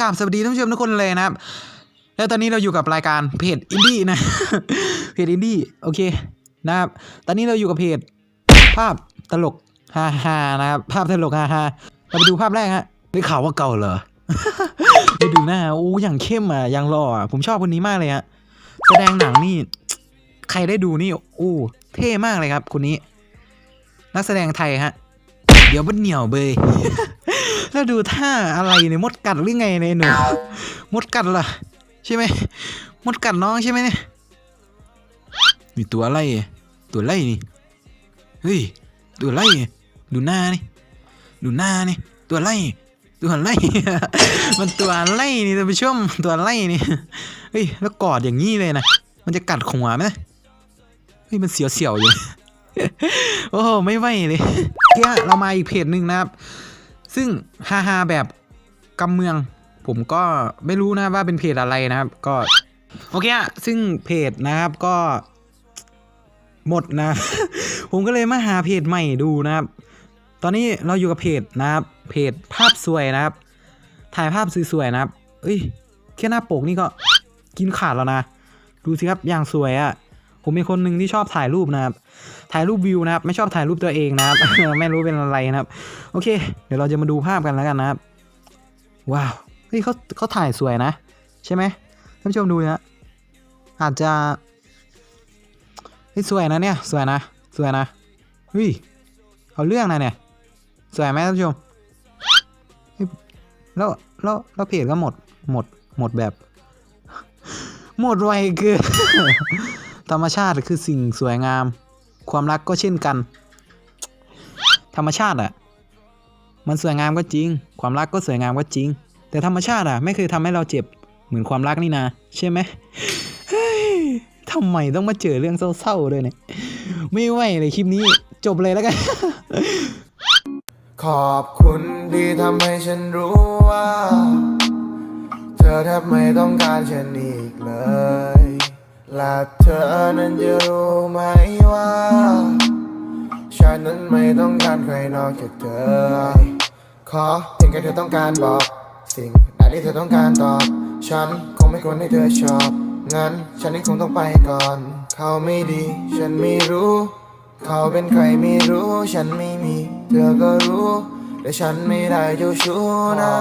กราบสวัสดีท่านผู้ชมทุกคนเลยนะครับ แล้วตอนนี้เราอยู่กับรายการเพจอินดี้นะ เพจอินดี้โอเคนะครับ ตอนนี้เราอยู่กับเพจภาพตลกฮ่าฮ่าๆนะครับ ภาพตลกฮ่าฮ่าๆเราไปดูภาพแรกฮะได้ข่าวว่าเก่าเหรอไปดูหน้าอู้อย่างเข้มอะอย่างหล่ออะผมชอบคนนี้มากเลยฮะแสดงหนังนี่ ใครได้ดูนี่อู้เท่มากเลยครับคนนี้ นักแสดงไทยฮะ เดี๋ยวมันเหนียวเบยแล้วดูท่าอะไรเนี่ยมดกัดหรือไงเนี่ยหนูมดกัดเหรอใช่ไหมมดกัดน้องใช่ไหมเนี่ยมีตัวอะไรตัวอะไรนี่เฮ้ยตัวอะไรอ่ดูหน้านี่ดูหน้านี่ตัวอะไรตัวอะไรมันตัวอะไรนี่ท่านผู้ชมตัวอะไรนี่เฮ้ยแล้วกอดอย่างนี้เลยนะมันจะกัดหัวไหมเฮ้ยมันเสียวๆอยู่โอ้โหไม่ไหวเลย เที่ยเรามาอีกเพจหนึ่งนะครับ ซึ่งฮาฮาแบบกำเมือง ผมก็ไม่รู้นะว่าเป็นเพจอะไรนะครับ ก็ โอเคอะซึ่งเพจนะครับก็ หมดนะ ผมก็เลยมาหาเพจใหม่ดูนะครับ ตอนนี้เราอยู่กับเพจนะครับ เพจภาพสวยนะครับ ถ่ายภาพสวยๆนะครับ เอ้ยแค่หน้าปกนี่ก็กินขาดแล้วนะ ดูสิครับอย่างสวยอะ่ะ ผมเป็นคนหนึ่งที่ชอบถ่ายรูปนะครับ ถ่ายรูปวิวนะครับ ไม่ชอบถ่ายรูปตัวเองนะครับ ไม่รู้เป็นอะไรนะครับ โอเค เดี๋ยวเราจะมาดูภาพกันแล้วกันนะครับ ว้าว เฮ้ยเขาเขาถ่ายสวยนะ ใช่ไหมท่านผู้ชมดูนะ อาจจะเฮ้ยสวยนะเนี่ย สวยนะ สวยนะ เฮ้ย เอาเรื่องนะเนี่ย สวยไหมท่านผู้ชม แล้วแล้วแล้วเพจก็หมด หมด หมดแบบ หมดไวเกิน ธรรมชาติคือสิ่งสวยงาม ความรักก็เช่นกัน ธรรมชาติอะมันสวยงามก็จริง ความรักก็สวยงามก็จริง แต่ธรรมชาติอะไม่เคยทำให้เราเจ็บเหมือนความรักนี่นะใช่ไหมทำไมต้องมาเจอเรื่องเศร้าๆด้วยเนี่ย ไม่ไหวเลยคลิปนี้จบเลยแล้วกัน ขอบคุณที่ทำให้ฉันรู้ว่า เธอแทบไม่ต้องการฉันอีกเลย ละเธอนั้นจะรู้ไหมว่า ฉันนั้นไม่ต้องการใครนอกจากเธอ ขอเพียงแค่เธอต้องการบอก สิ่งใดที่เธอต้องการตอบ ฉันคงไม่ควรให้เธอชอบ งั้นฉันนี่คงต้องไปก่อน เขาไม่ดี ฉันไม่รู้ เขาเป็นใครไม่รู้ ฉันไม่มี เธอก็รู้แต่ฉันไม่ได้เจ้าชู้นะ